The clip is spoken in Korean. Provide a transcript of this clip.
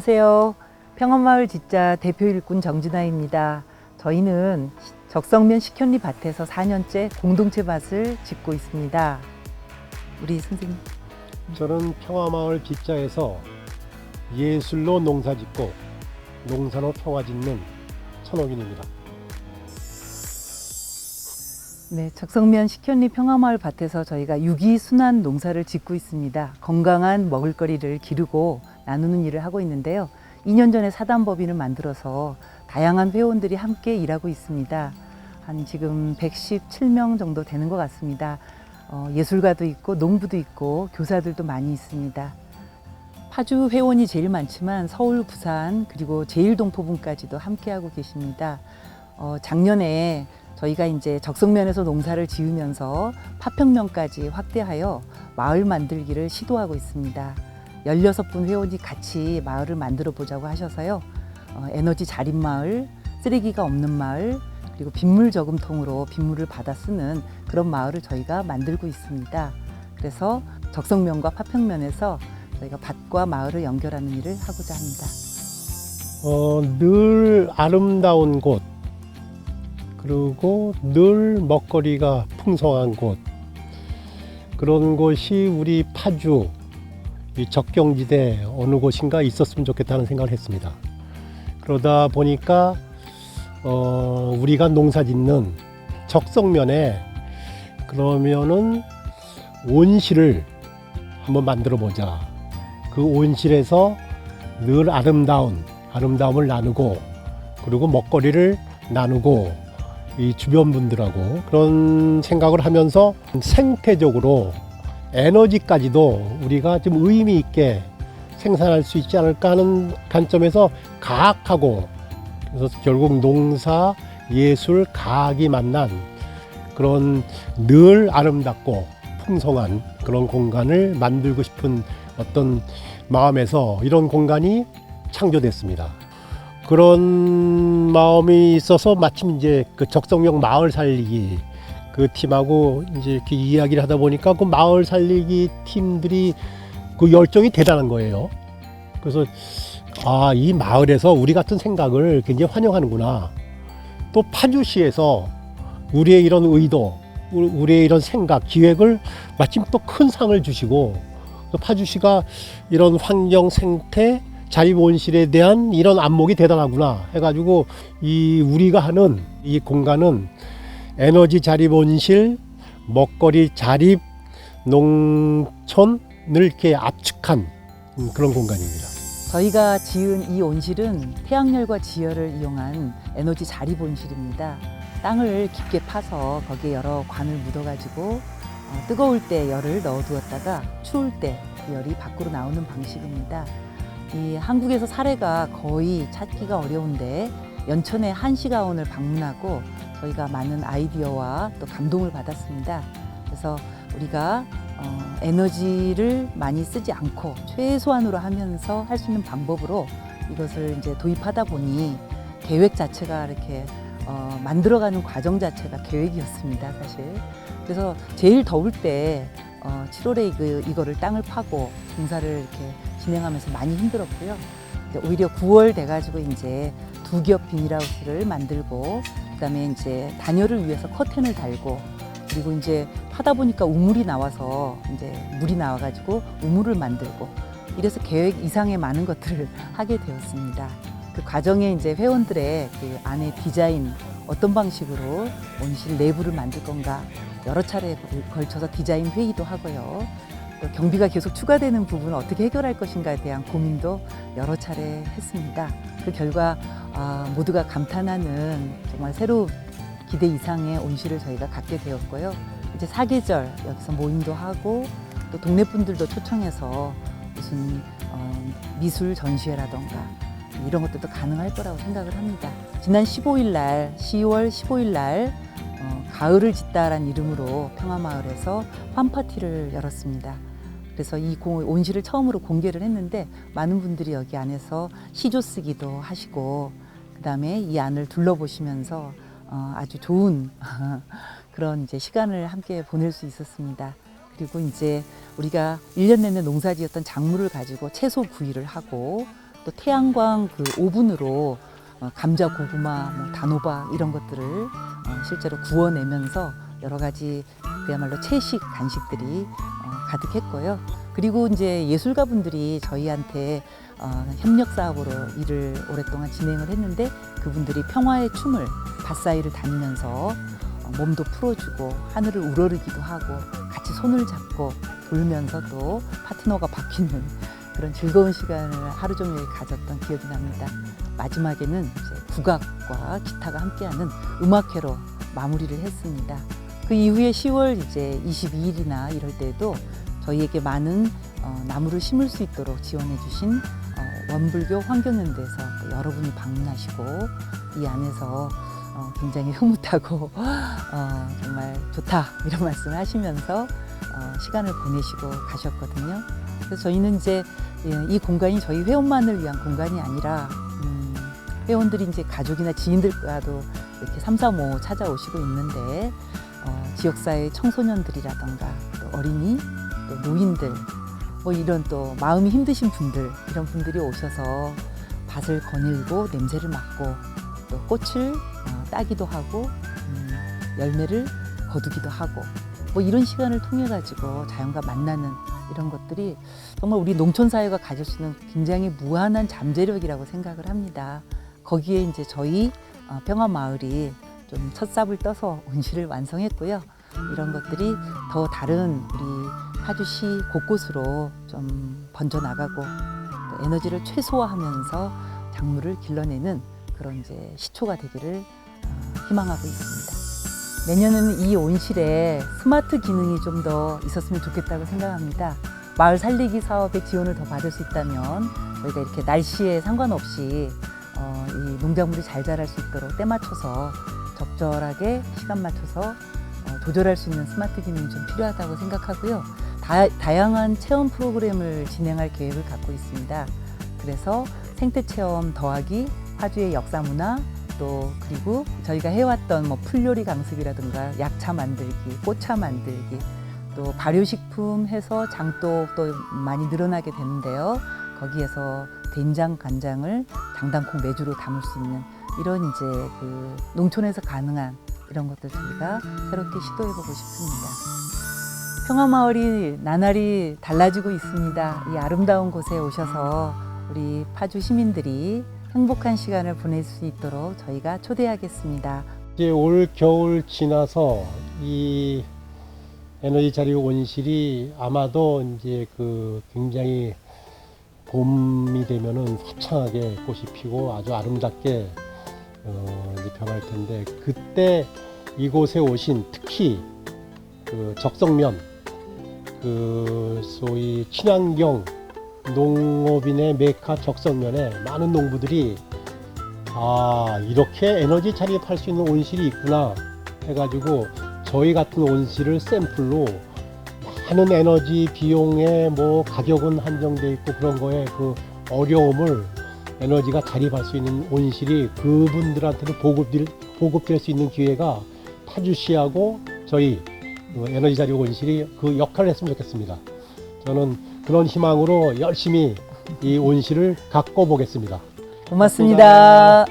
안녕하세요. 평안마을 진짜 대표 일꾼 정진아입니다. 저희는 적성면 식현리 밭에서 4년째 공동체 밭을 짓고 있습니다. 우리 선생님. 저는 평화마을 빗자에서 예술로 농사 짓고 농산호 평화 짓는 천옥인입니다. 네, 적성면 식현리 평화마을 밭에서 저희가 유기 순환 농사를 짓고 있습니다. 건강한 먹을거리를 기르고 나누는 일을 하고 있는데요. 2년 전에 사단법인을 만들어서 다양한 회원들이 함께 일하고 있습니다. 한 지금 117명 정도 되는 것 같습니다. 어, 예술가도 있고 농부도 있고 교사들도 많이 있습니다. 파주 회원이 제일 많지만 서울, 부산 그리고 제일동포분까지도 함께하고 계십니다. 어, 작년에 저희가 이제 적성면에서 농사를 지으면서 파평면까지 확대하여 마을 만들기를 시도하고 있습니다. 16분 회원이 같이 마을을 만들어 보자고 하셔서요. 어, 에너지 자립 마을, 쓰레기가 없는 마을, 그리고 빗물 저금통으로 빗물을 받아 쓰는 그런 마을을 저희가 만들고 있습니다. 그래서 적성면과 파평면에서 저희가 밭과 마을을 연결하는 일을 하고자 합니다. 어, 늘 아름다운 곳, 그리고 늘 먹거리가 풍성한 곳, 그런 곳이 우리 파주, 이 적경지대 어느 곳인가 있었으면 좋겠다는 생각을 했습니다. 그러다 보니까 어, 우리가 농사 짓는 적성면에 그러면은 온실을 한번 만들어 보자. 그 온실에서 늘 아름다운 아름다움을 나누고 그리고 먹거리를 나누고 이 주변 분들하고 그런 생각을 하면서 생태적으로 에너지까지도 우리가 좀 의미 있게 생산할 수 있지 않을까 하는 관점에서 과학하고 그래서 결국 농사, 예술, 과학이 만난 그런 늘 아름답고 풍성한 그런 공간을 만들고 싶은 어떤 마음에서 이런 공간이 창조됐습니다. 그런 마음이 있어서 마침 이제 그 적성역 마을 살리기 그 팀하고 이제 이렇게 이야기를 하다 보니까 그 마을 살리기 팀들이 그 열정이 대단한 거예요. 그래서 아, 이 마을에서 우리 같은 생각을 굉장히 환영하는구나. 또 파주시에서 우리의 이런 의도, 우- 우리의 이런 생각, 기획을 마침 또 큰 상을 주시고 또 파주시가 이런 환경 생태 자립 온실에 대한 이런 안목이 대단하구나 해가지고 이 우리가 하는 이 공간은 에너지 자립 온실, 먹거리 자립 농촌을 이렇게 압축한 음, 그런 공간입니다. 저희가 지은 이 온실은 태양열과 지열을 이용한 에너지 자립 온실입니다. 땅을 깊게 파서 거기에 여러 관을 묻어가지고 어, 뜨거울 때 열을 넣어두었다가 추울 때그 열이 밖으로 나오는 방식입니다. 이 한국에서 사례가 거의 찾기가 어려운데 연천의 한시가온을 방문하고 저희가 많은 아이디어와 또 감동을 받았습니다. 그래서 우리가 어, 에너지를 많이 쓰지 않고 최소한으로 하면서 할 수 있는 방법으로 이것을 이제 도입하다 보니 계획 자체가 이렇게 어, 만들어가는 과정 자체가 계획이었습니다, 사실. 그래서 제일 더울 때 어, 7월에 그, 이거를 땅을 파고 공사를 이렇게 진행하면서 많이 힘들었고요. 오히려 9월 돼가지고 이제 두 겹 비닐하우스를 만들고 그다음에 이제 단열을 위해서 커튼을 달고 그리고 이제 하다 보니까 우물이 나와서 이제 물이 나와가지고 우물을 만들고 이래서 계획 이상의 많은 것들을 하게 되었습니다. 그 과정에 이제 회원들의 그 안에 디자인 어떤 방식으로 온실 내부를 만들 건가 여러 차례에 걸쳐서 디자인 회의도 하고요. 또 경비가 계속 추가되는 부분을 어떻게 해결할 것인가에 대한 고민도 여러 차례 했습니다. 그 결과 아, 모두가 감탄하는 정말 새로운 기대 이상의 온실을 저희가 갖게 되었고요. 이제 사계절 여기서 모임도 하고 또 동네 분들도 초청해서 무슨 어, 미술 전시회라던가 이런 것들도 가능할 거라고 생각을 합니다. 지난 15일 날, 10월 15일 날 어, 가을을 짓다라는 이름으로 평화마을에서 팜파티를 열었습니다. 그래서 이 공- 온실을 처음으로 공개를 했는데 많은 분들이 여기 안에서 시조 쓰기도 하시고 그다음에 이 안을 둘러보시면서 어, 아주 좋은 그런 이제 시간을 함께 보낼 수 있었습니다. 그리고 이제 우리가 1년 내내 농사지었던 작물을 가지고 채소 구이를 하고 또 태양광 그 오븐으로 어, 감자, 고구마, 뭐 단호박 이런 것들을 어, 실제로 구워내면서 여러 가지 그야말로 채식 간식들이 어, 가득했고요. 그리고 이제 예술가 분들이 저희한테 어, 협력 사업으로 일을 오랫동안 진행을 했는데 그분들이 평화의 춤을 밭사이를 다니면서 어, 몸도 풀어주고 하늘을 우러르기도 하고 같이 손을 잡고 돌면서 또 파트너가 바뀌는 그런 즐거운 시간을 하루 종일 가졌던 기억이 납니다. 마지막에는 이제 국악과 기타가 함께하는 음악회로 마무리를 했습니다. 그 이후에 10월 이제 22일이나 이럴 때도 저희에게 많은 어, 나무를 심을 수 있도록 지원해 주신 어, 원불교 환경연대에서 또 여러분이 방문하시고 이 안에서 어, 굉장히 흐뭇하고 어, 정말 좋다 이런 말씀을 하시면서 어, 시간을 보내시고 가셨거든요. 그래서 저희는 이제 예, 이 공간이 저희 회원만을 위한 공간이 아니라 음, 회원들이 이제 가족이나 지인들과도 이렇게 삼삼오오 찾아오시고 있는데 어, 지역사회 청소년들이라던가 또 어린이 또 노인들 뭐 이런 또 마음이 힘드신 분들 이런 분들이 오셔서 밭을 거닐고 냄새를 맡고 또 꽃을 어, 따기도 하고 음, 열매를 거두기도 하고 뭐 이런 시간을 통해 가지고 자연과 만나는 이런 것들이 정말 우리 농촌 사회가 가질 수 있는 굉장히 무한한 잠재력이라고 생각을 합니다. 거기에 이제 저희 어, 평화 마을이 좀 첫 삽을 떠서 온실을 완성했고요. 이런 것들이 더 다른 우리 파주시 곳곳으로 좀 번져 나가고 또 에너지를 최소화하면서 작물을 길러내는 그런 이제 시초가 되기를 어, 희망하고 있습니다. 내년에는 이 온실에 스마트 기능이 좀 더 있었으면 좋겠다고 생각합니다. 마을 살리기 사업의 지원을 더 받을 수 있다면 저희가 이렇게 날씨에 상관없이 어, 이 농작물이 잘 자랄 수 있도록 때 맞춰서 적절하게 시간 맞춰서 어, 조절할 수 있는 스마트 기능이 좀 필요하다고 생각하고요. 다, 다양한 체험 프로그램을 진행할 계획을 갖고 있습니다. 그래서 생태 체험 더하기 화주의 역사 문화 또 그리고 저희가 해왔던 뭐 풀요리 강습이라든가 약차 만들기, 꽃차 만들기 또 발효식품 해서 장도 또 많이 늘어나게 되는데요. 거기에서 된장, 간장을 장단콩 메주로 담을 수 있는 이런 이제 그 농촌에서 가능한 이런 것들 저희가 새롭게 시도해보고 싶습니다. 평화마을이 나날이 달라지고 있습니다. 이 아름다운 곳에 오셔서 우리 파주 시민들이 행복한 시간을 보낼 수 있도록 저희가 초대하겠습니다. 이제 올 겨울 지나서 이 에너지 자리 온실이 아마도 이제 그 굉장히 봄이 되면은 화창하게 꽃이 피고 아주 아름답게 어 이제 변할 텐데 그때 이곳에 오신 특히 그 적성면 그 소위 친환경 농업인의 메카 적성면에 많은 농부들이 아 이렇게 에너지 자립할 수 있는 온실이 있구나 해가지고 저희 같은 온실을 샘플로 많은 에너지 비용에 뭐 가격은 한정돼 있고 그런 거에 그 어려움을 에너지가 자립할 수 있는 온실이 그분들한테도 보급될, 보급될 수 있는 기회가 파주시하고 저희 그 에너지 자립 온실이 그 역할을 했으면 좋겠습니다. 저는 그런 희망으로 열심히 이 온실을 가꿔 보겠습니다. 고맙습니다.